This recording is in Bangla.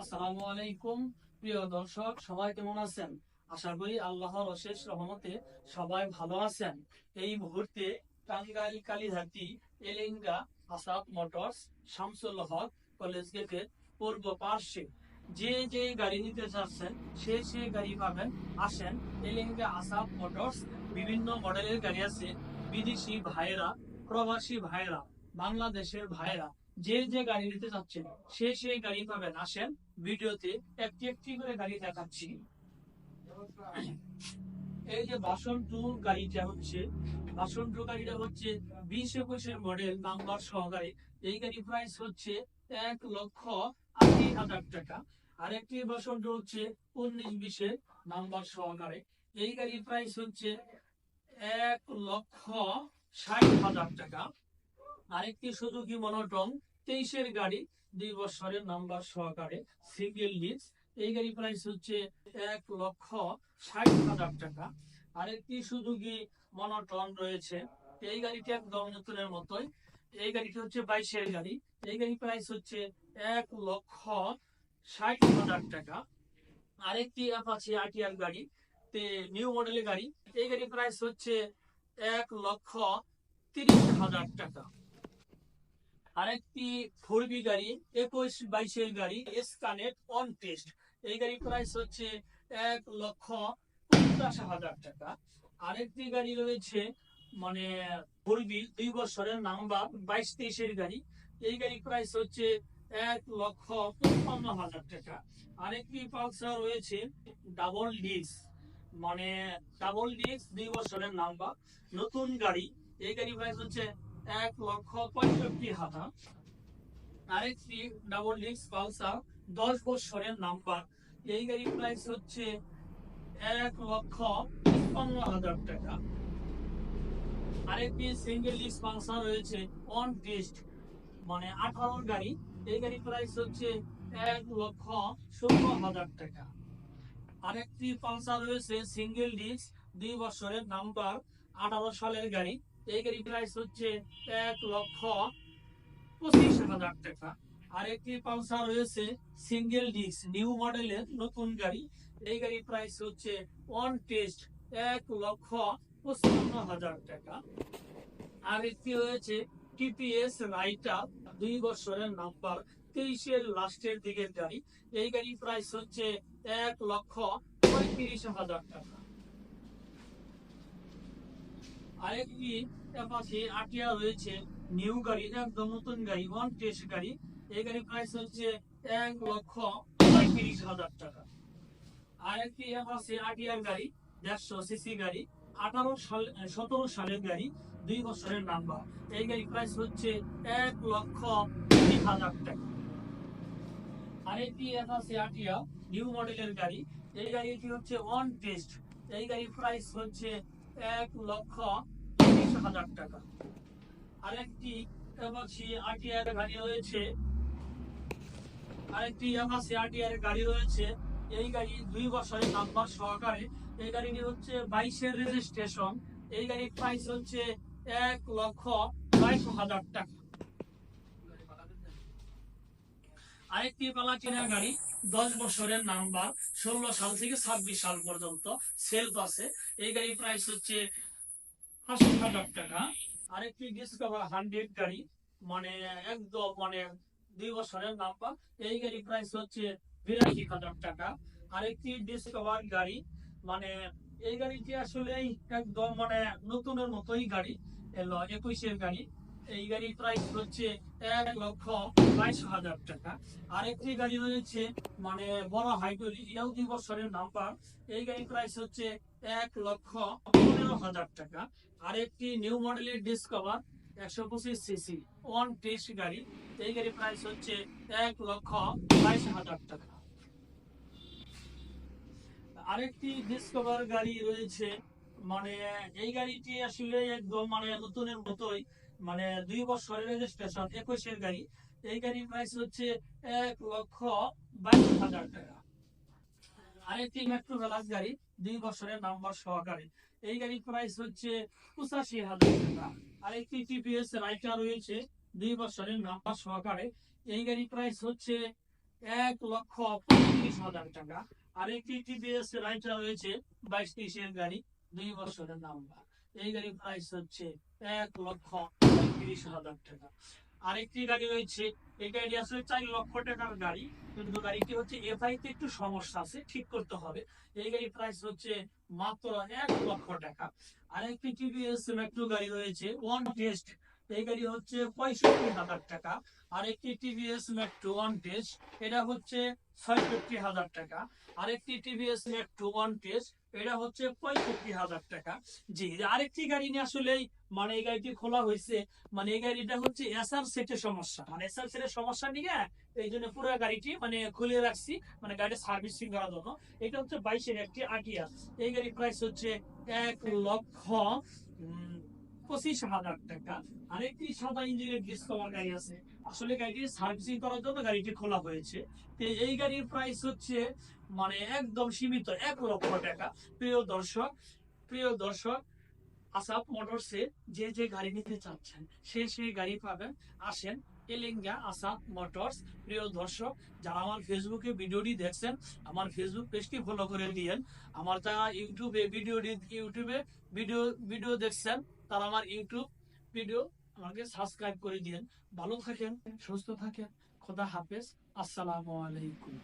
আসসালামু আলাইকুম প্রিয় দর্শক, সবাই কেমন আছেন? আশা করি আল্লাহর অশেষ রহমতে সবাই ভালো আছেন। এই মুহূর্তে কালীঘাটি আসাদ মোটরস শামসুল হক কলেজ গেটের পূর্ব পার্শ্বে যে যে গাড়ি নিতে চাচ্ছেন, সে সে গাড়ি পাবেন। আসেন, এলেঙ্গা আসাদ মোটরস, বিভিন্ন মডেলের গাড়ি আছে। বিদেশি ভাইরা প্রবাসী ভাইরা বাংলাদেশের ভাইরা যে যে গাড়ি নিতে চাচ্ছেন, সে সেই গাড়ি পাবেন। আসেন, ভিডিওতে একটি একটি করে গাড়ি দেখাচ্ছি। এই যে বাসন টু গাড়িটা হচ্ছে, বাসন টু গাড়িটা হচ্ছে বিশ একুশের মডেল নাম্বার সহকারে। এই গাড়ি প্রাইস হচ্ছে এক লক্ষ আশি হাজার টাকা। আরেকটি বাসন টু হচ্ছে উনিশ বিশের নাম্বার সহকারে। এই গাড়ির প্রাইস হচ্ছে এক লক্ষ ষাট হাজার টাকা। আরেকটি সুজুকি মনোটন তেইশের গাড়ি দুই বছরের নাম্বার সহকারে সিঙ্গেল লিজ এই গাড়ি প্রাইস হচ্ছে এক লক্ষ ষাট হাজার টাকা। আরেকটি সুজুকি মনোটন রয়েছে। এই গাড়িটি একদম নতুনের মতোই। এই গাড়িটি হচ্ছে বাইশের গাড়ি। এই গাড়ি প্রাইস হচ্ছে এক লক্ষ ষাট হাজার টাকা। আরেকটি অ্যাপাচি আরটিআর গাড়ি, তে নিউ মডেলের গাড়ি। এই গাড়ি প্রাইস হচ্ছে এক লক্ষ তিরিশ হাজার টাকা। আরেকটি ফোর বি গাড়ি, একুশ বাইশের গাড়ি এস অন টেস্ট এই গাড়ি প্রাইস হচ্ছে এক লক্ষ পঞ্চাশ হাজার টাকা। আরেকটি গাড়ি রয়েছে মানে ফোর বি দুই বছরের নাম্বার বাইশ তেইশের গাড়ি। এই গাড়ি প্রাইস হচ্ছে এক লক্ষ পঞ্চান্ন হাজার টাকা। আরেকটি পালসার রয়েছে ডাবল ডিস্ক মানে ডাবল ডিস্ক দুই বছরের নাম্বার নতুন গাড়ি, এই গাড়ি প্রাইস হচ্ছে এক লক্ষ পঁয়ষট্টি হাজার। আরেকটি ডাবল ডিস্ক পালসার দশ বছরের নাম্বার। এই গাড়ির প্রাইস হচ্ছে এক লক্ষ তিপ্পান্ন হাজার টাকা। আরেকটি সিঙ্গেল ডিস্ক পালসার রয়েছে অন ডিস্ক মানে আঠারো গাড়ি, এই গাড়ির প্রাইস হচ্ছে এক লক্ষ ষোলো হাজার টাকা। আরেকটি পালসার রয়েছে সিঙ্গেল ডিস্ক দুই বছরের নাম্বার, আঠারো সালের গাড়ি। গাড়ি প্রাইস হচ্ছে এক লক্ষ পঁচিশ হাজার টাকা। আরেকটি পালসার রয়েছে সিঙ্গেল ডিস্ক নিউ মডেলের নতুন গাড়ি। এই গাড়ির প্রাইস হচ্ছে অন টেস্ট এক লক্ষ পঁচপান্ন হাজার টাকা। আরেকটি রয়েছে টিপিএস রাইটার দুই বছরের নাম্বার তেইশের লাস্টের দিকের গাড়ি। এই গাড়ির প্রাইস হচ্ছে এক লক্ষ পঁয়ত্রিশ হাজার টাকা। আরেকটি অ্যাপাচি আটিয়া রয়েছে। নিউ গাড়ি একদম নতুন গাড়ি ওয়ান টেস্ট গাড়ি। এই গাড়ির প্রাইস হচ্ছে এক লক্ষ পঁয়ত্রিশ হাজার টাকা। আরেকটি অ্যাপাচি আটিয়ার গাড়ি, দেড়শো সিসি গাড়ি, আঠারো সাল সতেরো সালের গাড়ি, দুই বছরের নাম্বার এই গাড়ির প্রাইস হচ্ছে এক লক্ষ কুড়ি হাজার টাকা। আরেকটি অ্যাপাচি আটিয়া নিউ মডেলের গাড়ি। এই গাড়িটি হচ্ছে ওয়ান টেস্ট এই গাড়ির প্রাইস হচ্ছে এক লক্ষ তিরিশ হাজার টাকা। আরেকটি আরটিআর গাড়ি রয়েছে। আরেকটি আরটিআর গাড়ি রয়েছে। এই গাড়ি দুই বছরের নাম্বার সহকারে। এই গাড়িটি হচ্ছে বাইশের রেজিস্ট্রেশন এই গাড়ির প্রাইস হচ্ছে এক লক্ষ বাইশ হাজার টাকা। আরেকটি পালাচিনা গাড়ি। দশ বছরের নাম্বার, ষোলো সাল থেকে ছাব্বিশ সাল পর্যন্ত সেলফ আছে। এই গাড়ির প্রাইস হচ্ছে আশি হাজার টাকা। আরেকটি ডিসকভার হান্ড্রেড গাড়ি মানে একদম মানে দুই বছরের নাম্বার। এই গাড়ির প্রাইস হচ্ছে বিরাশি হাজার টাকা। আরেকটি ডিসকভার গাড়ি মানে এই গাড়িটি আসলে একদম মানে নতুনের মতোই গাড়ি। এলো একুশের গাড়ি। এই গাড়ির প্রাইস হচ্ছে এক লক্ষ বাইশ হাজার টাকা। আরেকটি গাড়ি রয়েছে মানে বড় ইয়াও দুই বছরের নাম্বার এই গাড়ির প্রাইস হচ্ছে এক লক্ষ পনেরো হাজার টাকা। নিউ মডেলের ডিসকভার একশো পঁচিশ সিসি ওয়ান টেস্ট গাড়ি। এই গাড়ির প্রাইস হচ্ছে এক লক্ষ বাইশ হাজার টাকা। আরেকটি ডিসকভার গাড়ি রয়েছে মানে এই গাড়িটি আসলে একদম মানে নতুনের মতোই। মানে দুই বছরের রেজিস্ট্রেশন একুশের গাড়ি। এই গাড়ির প্রাইস হচ্ছে এক লক্ষ বাইশ হাজার টাকা। আরেকটি মেট্রো প্লাস গাড়ি, দুই বছরের নাম্বার সহকারে। এই গাড়ির প্রাইস হচ্ছে পঁচাশি হাজার টাকা। আরেকটি টিপিএস রাইটার রয়েছে, দুই বছরের নাম্বার সহকারে। এই গাড়ির প্রাইস হচ্ছে এক লক্ষ পঁয়ত্রিশ হাজার টাকা। আরেকটি টিভিএস রাইটার রয়েছে, বাইশ তেইশের গাড়ি, দুই বছরের নাম্বার এই গাড়ির প্রাইস হচ্ছে এক লক্ষ তিরিশ হাজার টাকা। আরেকটি গাড়ি রয়েছে এই গাড়ি আসলে চার লক্ষ টাকার গাড়ি। কিন্তু গাড়িটি হচ্ছে এফআই তে একটু সমস্যা আছে, ঠিক করতে হবে। এই গাড়ির প্রাইস হচ্ছে মাত্র এক লক্ষ টাকা। আরেকটি টিভিএস মেট্রো গাড়ি রয়েছে ওয়ান টেস্ট এই গাড়ি হচ্ছে পঁয়ষট্টি হাজার টাকা আরেকটি টিভিএস মেট্রো ওয়ান টেস্ট এটা হচ্ছে ছয়ষট্টি হাজার টাকা। আরেকটি টিভিএস মেট্রো ওয়ান টেস্ট এটা হচ্ছে পঁয়ষট্টি হাজার টাকা। জি, আরেকটি গাড়ি নিয়ে আসলে মানে এই গাড়িটি খোলা হয়েছে। মানে এই গাড়িটা হচ্ছে এসআর সেটের সমস্যা। মানে এসআর সেটের সমস্যা নিয়ে এই জন্য পুরো গাড়িটি মানে খুলে রাখছি। মানে গাড়ি সার্ভিসিং করার জন্য। এটা হচ্ছে বাইশের একটি আটিয়া এই গাড়ির প্রাইস হচ্ছে এক লক্ষ পঁচিশ হাজার টাকা। আরেকটি সাদা ইঞ্জিনের ডিসকভার গাড়ি আছে? আসলে গাড়িটি সার্ভিসিং করার জন্য গাড়িটি খোলা হয়েছে। তো এই গাড়ির প্রাইস হচ্ছে মানে একদম সীমিত, এক লক্ষ টাকা। প্রিয় দর্শক প্রিয় দর্শক, আসাপ মোটরসে যে যে গাড়ি নিতে চাচ্ছেন, সে সেই গাড়ি পাবেন। আসেন এলিঙ্গা আসাপ মোটরস। প্রিয় দর্শক, যারা আমার ফেসবুকে ভিডিওটি দেখছেন, আমার ফেসবুক পেজটি ফলো করে দিয়েন। আমার যারা ইউটিউবে ভিডিও ইউটিউবে ভিডিও ভিডিও দেখছেন তারা আমার ইউটিউব ভিডিও আমাকে সাবস্ক্রাইব করে দিয়েন। ভালো থাকেন, সুস্থ থাকেন। খোদা হাফেজ। আসসালামু আলাইকুম।